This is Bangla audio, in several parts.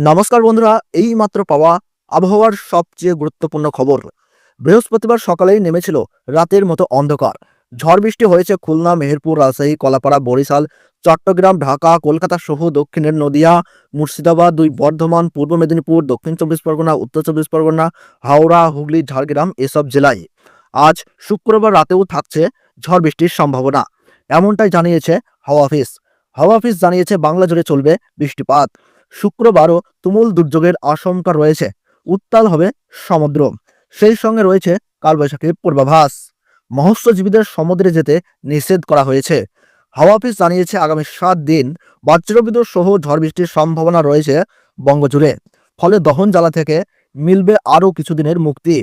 নমস্কার বন্ধুরা এই মাত্র পাওয়া আবহাওয়ার সবচেয়ে গুরুত্বপূর্ণ খবর। বৃহস্পতিবার সকালেই নেমেছিল রাতের মতো অন্ধকার। ঝড় বৃষ্টি হয়েছে খুলনা, মেহেরপুর, রাজশাহী, কলাপাড়া, বরিশাল, চট্টগ্রাম, ঢাকা, কলকাতা সহ দক্ষিণের নদিয়া, মুর্শিদাবাদ, দুই বর্ধমান, পূর্ব মেদিনীপুর, দক্ষিণ চব্বিশ পরগনা, উত্তর চব্বিশ পরগনা, হাওড়া, হুগলি, ঝাড়গ্রাম এসব জেলায়। আজ শুক্রবার রাতেও থাকছে ঝড় বৃষ্টির সম্ভাবনা। এমনটাই জানিয়েছে হাওয়া অফিস। হাওয়া অফিস জানিয়েছে বাংলা জুড়ে চলবে বৃষ্টিপাত। শুক্রবারও তুমুল দুর্যোগের আশঙ্কা রয়েছে। উত্তাল হবে সমুদ্র। সেই সঙ্গে রয়েছে কালবৈশাখীর পূর্বাভাস। মৎস্যজীবীদের সমুদ্রে যেতে নিষেধ করা হয়েছে। হাওয়া অফিস জানিয়েছে, আগামী সাত দিন বজ্রবিদ্যুৎ সহ ঝড় বৃষ্টির সম্ভাবনা রয়েছে বঙ্গজুড়ে। ফলে দহন জ্বালা থেকে মিলবে আরও কিছুদিনের মুক্তি।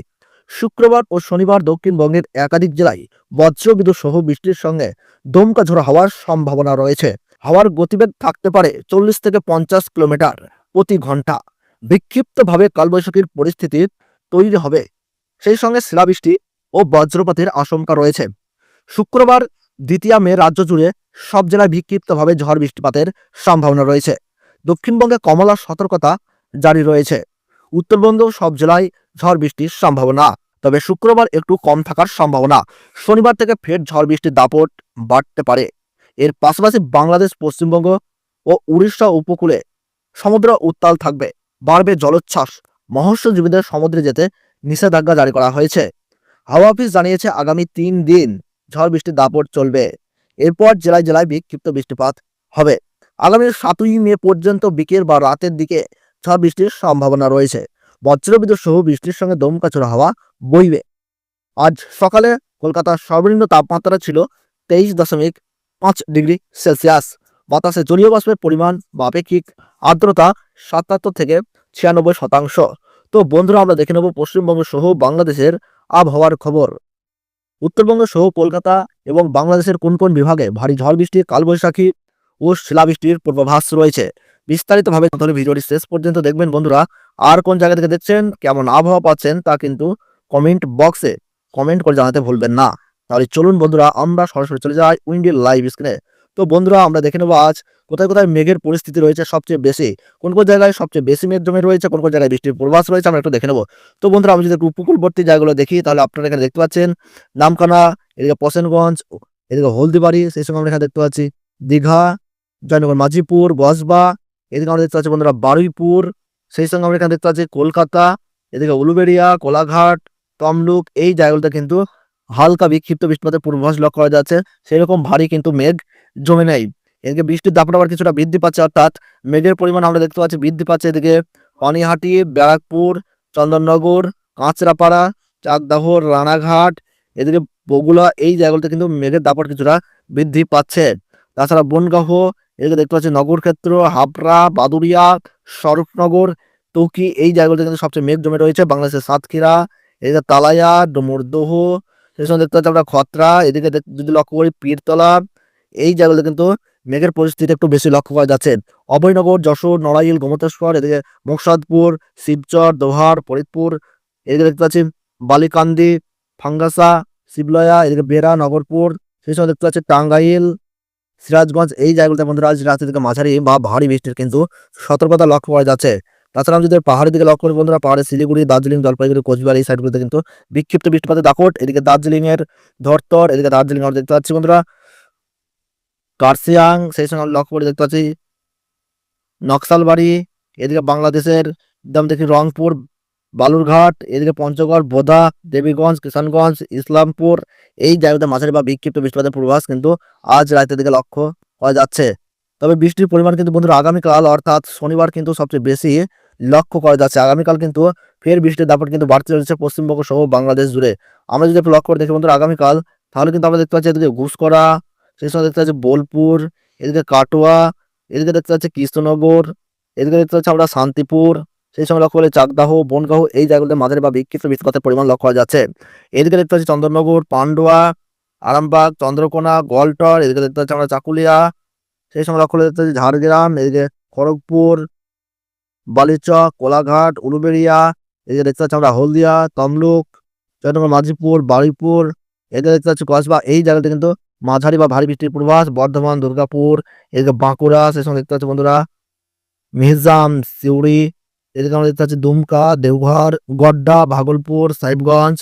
শুক্রবার ও শনিবার দক্ষিণবঙ্গের একাধিক জেলায় বজ্রবিদ্যুৎ সহ বৃষ্টির সঙ্গে দমকা ঝোড়ো হওয়ার সম্ভাবনা রয়েছে। হাওয়ার গতিবেগ থাকতে পারে চল্লিশ থেকে পঞ্চাশ কিলোমিটার প্রতি ঘণ্টা। বিক্ষিপ্তভাবে কালবৈশাখীর পরিস্থিতি তৈরি হবে। সেই সঙ্গে শিলাবৃষ্টি ও বজ্রপাতের আশঙ্কা রয়েছে। শুক্রবার দ্বিতীয় মে রাজ্য জুড়ে সব জেলায় বিক্ষিপ্তভাবে ঝড় বৃষ্টিপাতের সম্ভাবনা রয়েছে। দক্ষিণবঙ্গে কমলা সতর্কতা জারি রয়েছে। উত্তরবঙ্গেও সব জেলায় ঝড় বৃষ্টির সম্ভাবনা। তবে শুক্রবার একটু কম থাকার সম্ভাবনা। শনিবার থেকে ফের ঝড় বৃষ্টির দাপট বাড়তে পারে। এর পাশাপাশি বাংলাদেশ, পশ্চিমবঙ্গ ও উড়িষ্যা উপকূলে সমুদ্র উত্তাল থাকবে, বাড়বে জলোচ্ছ্বাস, মৎস্যজীবীদের সমুদ্রে যেতে নিষেধাজ্ঞা জারি করা হয়েছে। হাওয়া অফিস জানিয়েছে আগামী তিন দিন ঝড় বৃষ্টির দাপট চলবে। এরপর জেলায় জেলায় বিক্ষিপ্ত বৃষ্টিপাত হবে। আগামী সাতই মে পর্যন্ত বিকেল বা রাতের দিকে ঝড় বৃষ্টির সম্ভাবনা রয়েছে। বজ্রবিদ্যুৎ সহ বৃষ্টির সঙ্গে দমকা চড়া হাওয়া বইবে। আজ সকালে কলকাতার সর্বনিম্ন তাপমাত্রা ছিল তেইশ দশমিক পাঁচ ডিগ্রি সেলসিয়াস। বাতাসে জলীয় বাষ্পের পরিমাণ বা আপেক্ষিক আর্দ্রতা সাতাত্তর থেকে ছিয়ানব্বই শতাংশ। তো বন্ধুরা, আমরা দেখে নেব পশ্চিমবঙ্গ সহ বাংলাদেশের আবহাওয়ার খবর। উত্তরবঙ্গ সহ কলকাতা এবং বাংলাদেশের কোন কোন বিভাগে ভারী ঝড় বৃষ্টি কালবৈশাখী ও শিলাবৃষ্টির পূর্বাভাস রয়েছে, বিস্তারিতভাবে তাহলে ভিডিওটি শেষ পর্যন্ত দেখবেন। বন্ধুরা, আর কোন জায়গা থেকে দেখছেন, কেমন আবহাওয়া পাচ্ছেন তা কিন্তু কমেন্ট বক্সে কমেন্ট করে জানাতে ভুলবেন না। তাহলে চলুন বন্ধুরা, আমরা সরাসরি চলে যাই উইন্ডির লাইভ স্ক্রিনে। তো বন্ধুরা, আমরা দেখে নেব আজ কোথায় কোথায় মেঘের পরিস্থিতি রয়েছে সবচেয়ে বেশি। কোন কোন জায়গায় সবচেয়ে বেশি মেঘ জমে রয়েছে, কোন কোন জায়গায় বৃষ্টির পূর্বাস রয়েছে, আমরা একটু দেখে নেব। তো বন্ধুরা, আমি যদি একটু উপকূলবর্তী জায়গাগুলো দেখি, তাহলে আপনারা এখানে দেখতে পাচ্ছেন নামকানা, এদিকে পশেনগঞ্জ এদিকে হলদিবাড়ি, সেই সঙ্গে আমরা এখানে দেখতে পাচ্ছি দীঘা, জয়নগর, মাঝিপুর, বসবা, এদিকে আমরা দেখতে পাচ্ছি বন্ধুরা বারুইপুর, সেই সঙ্গে আমরা এখানে দেখতে পাচ্ছি কলকাতা, এদিকে উলুবেড়িয়া, কোলাঘাট, তমলুক, এই জায়গাগুলোতে কিন্তু হালকা বিক্ষিপ্ত বৃষ্টিপাতের পূর্বাভাস লক্ষ্য করা যাচ্ছে। সেরকম ভারী কিন্তু মেঘ জমে নেই। এদিকে বৃষ্টির দাপট আবার কিছুটা বৃদ্ধি পাচ্ছে, অর্থাৎ মেঘের পরিমাণ আমরা দেখতে পাচ্ছি বৃদ্ধি পাচ্ছে এদিকে পানিহাটি, ব্যারাকপুর, চন্দননগর, কাঁচরাপাড়া চাকদাহর রানাঘাট, এদিকে বগুলা এই জায়গাগুলোতে কিন্তু মেঘের দাপট কিছুটা বৃদ্ধি পাচ্ছে। তাছাড়া বনগাহ এদিকে দেখতে পাচ্ছি নগরক্ষেত্র, হাবড়া বাদুরিয়া স্বরূপনগর তৌকি এই জায়গাগুলোতে কিন্তু সবচেয়ে মেঘ জমে রয়েছে। বাংলাদেশের সাতক্ষীরা, এদিকে তালাইয়া, ডুমুরদহ সেই সঙ্গে দেখতে পাচ্ছি আমরা খতরা, এদিকে যদি লক্ষ্য করি পীরতলা, এই জায়গাগুলো কিন্তু মেঘের পরিস্থিতি একটু বেশি লক্ষ্য করা যাচ্ছে। অভয়নগর, যশোর, নড়াইল, গোমতেশ্বর, এদিকে মোকসাদপুর, শিবচর, দোহার, ফরিদপুর, এদিকে দেখতে পাচ্ছি বালিকান্দি, ফাঙ্গাসা, শিবলয়া, এদিকে বেড়া, নগরপুর, সেই সঙ্গে দেখতে পাচ্ছি টাঙ্গাইল, সিরাজগঞ্জ, এই জায়গাগুলোতে বন্ধুরা আজ রাতে থেকে মাঝারি বা ভারী বৃষ্টির কিন্তু সতর্কতা লক্ষ্য করা যাচ্ছে। তাছাড়া আমি যদি পাহাড়ের দিকে লক্ষ্য করি বন্ধুরা পাহাড়ে শিলিগুড়ি, দার্জিলিং, জলপাইগুড়ি, কোচবিহার, এই সাইডগুলোতে কিন্তু বিক্ষিপ্ত বৃষ্টিপাতের দাপট। এদিকে দার্জিলিং এর ধরতর, এদিকে দার্জিলিং আমরা দেখতে পাচ্ছি বন্ধুরা, কার্সিয়াং, সেই সঙ্গে লক্ষ্য করে দেখতে পাচ্ছি নকশালবাড়ি, এদিকে বাংলাদেশের একদম দেখি রংপুর, বালুরঘাট, এদিকে পঞ্চগড়, বোদা, দেবীগঞ্জ, কিষানগঞ্জ, ইসলামপুর, এই জায়গাতে মাঝারি বা বিক্ষিপ্ত বৃষ্টিপাতের পূর্বাভাস কিন্তু আজ রাতের দিকে লক্ষ্য করা যাচ্ছে। তবে বৃষ্টির পরিমাণ কিন্তু বন্ধুরা আগামীকাল, অর্থাৎ শনিবার কিন্তু সবচেয়ে বেশি লক্ষ্য করা যাচ্ছে। আগামীকাল কিন্তু ফের বৃষ্টির দাপট কিন্তু বাড়তে চলেছে পশ্চিমবঙ্গ সহ বাংলাদেশ জুড়ে। আমরা যদি লক্ষ্য করে দেখি বন্ধুরা, আগামীকাল তাহলে কিন্তু আমরা দেখতে পাচ্ছি এদিকে ঘুষকরা সেই সময় দেখতে পাচ্ছি বোলপুর, এদিকে কাটোয়া, এদিকে দেখতে পাচ্ছি কৃষ্ণনগর, এদিকে দেখতে পাচ্ছি আমরা শান্তিপুর, সেই সঙ্গে লক্ষ্য করলে চাকদাহ বনগাহ এই জায়গাগুলোতে মাঝারি বা বিক্ষিপ্ত বৃষ্টিপাতের পরিমাণ লক্ষ্য করা যাচ্ছে। এদিকে দেখতে পাচ্ছি চন্দননগর পান্ডুয়া, আরামবাগ, চন্দ্রকোনা গোয়ালটর এদিকে দেখতে পাচ্ছি আমরা চাকুলিয়া, সেই সঙ্গে লক্ষ্য করে দেখতে পাচ্ছি ঝাড়গ্রাম, এদিকে খড়গপুর বালিচক, কোলাঘাট, উলুবেড়িয়া এদিকে দেখতে পাচ্ছি আমরা হলদিয়া, তমলুক চন্দ্রকোনা মাঝিপুর, বারুইপুর এদিকে দেখতে পাচ্ছি কসবা, এই জায়গাতে কিন্তু মাঝারি বা ভারী বৃষ্টির পূর্বাস বর্ধমান, দুর্গাপুর এদিকে বাঁকুড়া, সেই সঙ্গে দেখতে পাচ্ছি বন্ধুরা মিহিজাম সিউড়ি এদিকে আমরা দেখতে পাচ্ছি দুমকা, দেওঘর, গড্ডা, ভাগলপুর, সাহেবগঞ্জ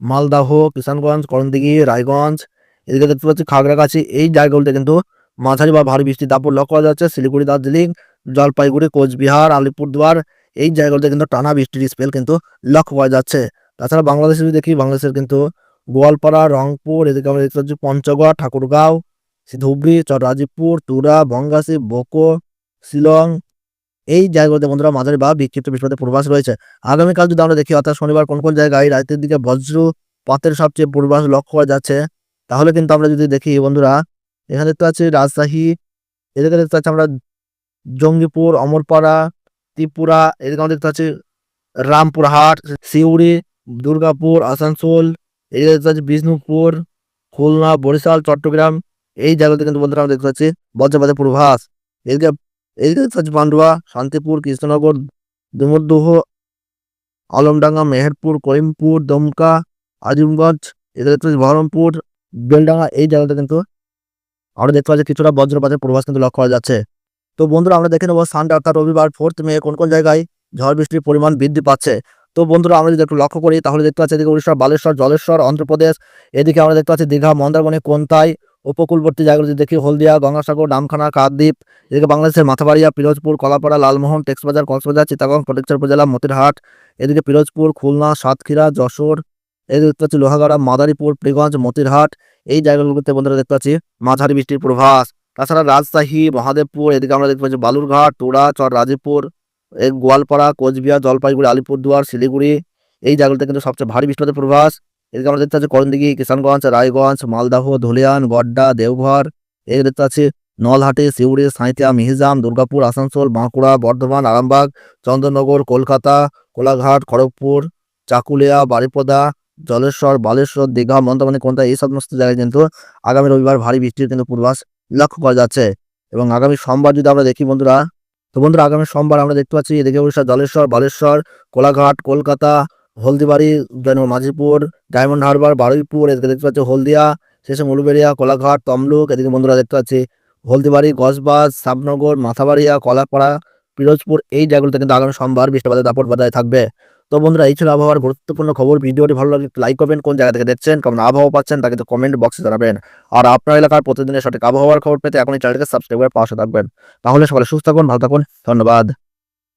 মালদাহ কিষানগঞ্জ, করণদিঘি, রায়গঞ্জ এদিকে দেখতে পাচ্ছি খাগড়াগাছি, এই জায়গাগুলোতে কিন্তু মাঝারি বা ভারী বৃষ্টির দাপট লক্ষ্য করা যাচ্ছে, শিলিগুড়ি, দার্জিলিং জলপাইগুড়ি, কোচবিহার, আলিপুরদুয়ার, এই জায়গাগুলোতে কিন্তু টানা বৃষ্টির স্পেল কিন্তু লক্ষ্য করা যাচ্ছে। তাছাড়া বাংলাদেশে যদি দেখি, বাংলাদেশের কিন্তু গোয়ালপাড়া, রংপুর, এদিকে আমরা দেখতে পাচ্ছি পঞ্চগড়, ঠাকুরগাঁও ধুবড়ি চর তুরা বঙ্গাসী বোকো, শিলং, এই জায়গাগুলোতে বন্ধুরা মাঝারি বা বিক্ষিপ্ত বৃষ্টিপাতের পূর্বাভাস রয়েছে। আগামীকাল যদি আমরা দেখি, অর্থাৎ শনিবার কোন কোন জায়গায় রাতের দিকে বজ্রপাতের সবচেয়ে পূর্বাস লক্ষ্য করা যাচ্ছে, তাহলে কিন্তু আমরা যদি দেখি বন্ধুরা, এখানে দেখতে পাচ্ছি রাজশাহী, এদিকে দেখতে পাচ্ছি আমরা জঙ্গিপুর, অমরপাড়া, ত্রিপুরা, এদিকে আমরা দেখতে পাচ্ছি রামপুরহাট সিউড়ি, দুর্গাপুর, আসানসোল, এদিকে দেখতে পাচ্ছি বিষ্ণুপুর, খুলনা, বরিশাল, চট্টগ্রাম, এই জায়গাতে কিন্তু বন্ধুরা আমরা দেখতে পাচ্ছি বজ্রপাতের পূর্বাভাস। এদিকে এদিকে দেখতে পাচ্ছি পান্ডুয়া, শান্তিপুর, কৃষ্ণনগর দুমদুহ আলমডাঙ্গা, মেহেরপুর, করিমপুর, দমকা, আজিমগঞ্জ, এদিকে দেখতে পাচ্ছি বহরমপুর, বেলডাঙ্গা, এই জায়গাটা কিন্তু আমরা দেখতে পাচ্ছি কিছুটা বজ্রপাতের পূর্বাভাস কিন্তু লক্ষ্য করা যাচ্ছে। তো বন্ধুরা আমরা দেখে নেব সানডে অর্থাৎ রবিবার ফোর্থ মে কোন কোন জায়গায় ঝড় বৃষ্টির পরিমাণ বৃদ্ধি পাচ্ছে। তো বন্ধুরা আমরা যদি একটু লক্ষ্য করি, তাহলে দেখতে পাচ্ছি এদিকে উড়িষ্যা বালেশ্বর, জলেশ্বর, অন্ধ্রপ্রদেশ, এদিকে আমরা দেখতে পাচ্ছি দীঘা, মন্দারমণি কোনতাই উপকূলবর্তী জায়গাগুলো যদি দেখি হলদিয়া, গঙ্গাসাগর, নামখানা, কাকদ্বীপ, এদিকে বাংলাদেশের মাথাবাড়িয়া, পিরোজপুর, কলাপাড়া, লালমোহন, টেক্সবাজার, কক্সবাজার, চিটাগং ফটিকচর উপজেলা, মতিরহাট, এদিকে পিরোজপুর, খুলনা, সাতক্ষীরা, যশোর, এদিকে দেখতে পাচ্ছি লোহাগাড়া, মাদারীপুর ফ্রিগঞ্জ মতিরহাট, এই জায়গাগুলোতে বন্ধুরা দেখতে পাচ্ছি মাঝারি বৃষ্টির পূর্বাভাস। তাছাড়া রাজশাহী, মহাদেবপুর, এদিকে আমরা দেখতে পাচ্ছি বালুরঘাট টোড়া চর রাজীবপুর গোয়ালপাড়া, কোচবিহার, জলপাইগুড়ি, আলিপুরদুয়ার, শিলিগুড়ি, এই জায়গাগুলোতে কিন্তু সবচেয়ে ভারী বৃষ্টিপাতের পূর্বাভাস। এদিকে আমরা দেখতে পাচ্ছি করণদিঘি কিষানগঞ্জ, রায়গঞ্জ, মালদাহ, ধুলিয়ান, গড্ডা, দেওঘর এদিকে দেখতে পাচ্ছি নলহাটি সিউড়ি সাঁইথিয়া, মিহিজাম, দুর্গাপুর, আসানসোল, বাঁকুড়া, বর্ধমান, আরামবাগ চন্দননগর কলকাতা, কোলাঘাট, খড়গপুর, চাকুলিয়া, বারিপদা, জলেশ্বর, বালেশ্বর, দীঘা মন্দারমণি কোনটা, এই সমস্ত জায়গায় কিন্তু আগামী রবিবার ভারী বৃষ্টির কিন্তু পূর্বাভাস লক্ষ্য করা যাচ্ছে। এবং আগামী সোমবার যদি আমরা দেখি বন্ধুরা, তো বন্ধুরা আগামী সোমবার আমরা দেখতে পাচ্ছি এদিকে উড়িষ্যা জলেশ্বর, বালেশ্বর, কোলাঘাট, কলকাতা, হলদিবাড়ি মাঝিপুর, ডায়মন্ড হারবার, বারুইপুর, এদিকে দেখতে পাচ্ছি হলদিয়া, শেষে মুলুবেড়িয়া কোলাঘাট, তমলুক, এদিকে বন্ধুরা দেখতে পাচ্ছি হলদিবাড়ি গসবাজ সাবনগর মাথাবাড়িয়া, কলাপাড়া, পিরোজপুর, এই জায়গাগুলোতে কিন্তু আগামী সোমবার বৃষ্টিপাতের দাপট বাজায় থাকবে। তো বন্ধুরা, এই ছিল আবহাওয়ার গুরুত্বপূর্ণ খবর। ভিডিওটি ভালো লাগলে লাইক করবেন, কোন জায়গা থেকে দেখছেন, কেমন আবহাওয়া পাচ্ছেন, তাকে তো কমেন্ট বক্সে জানাবেন। আর আপনার এলাকার প্রতিদিনের সঠিক আবহাওয়ার খবর পেতে এখনই চ্যানেলকে সাবস্ক্রাইব করে পাশে থাকবেন। তাহলে সকালে সুস্থ থাকুন, ভালো থাকুন, ধন্যবাদ।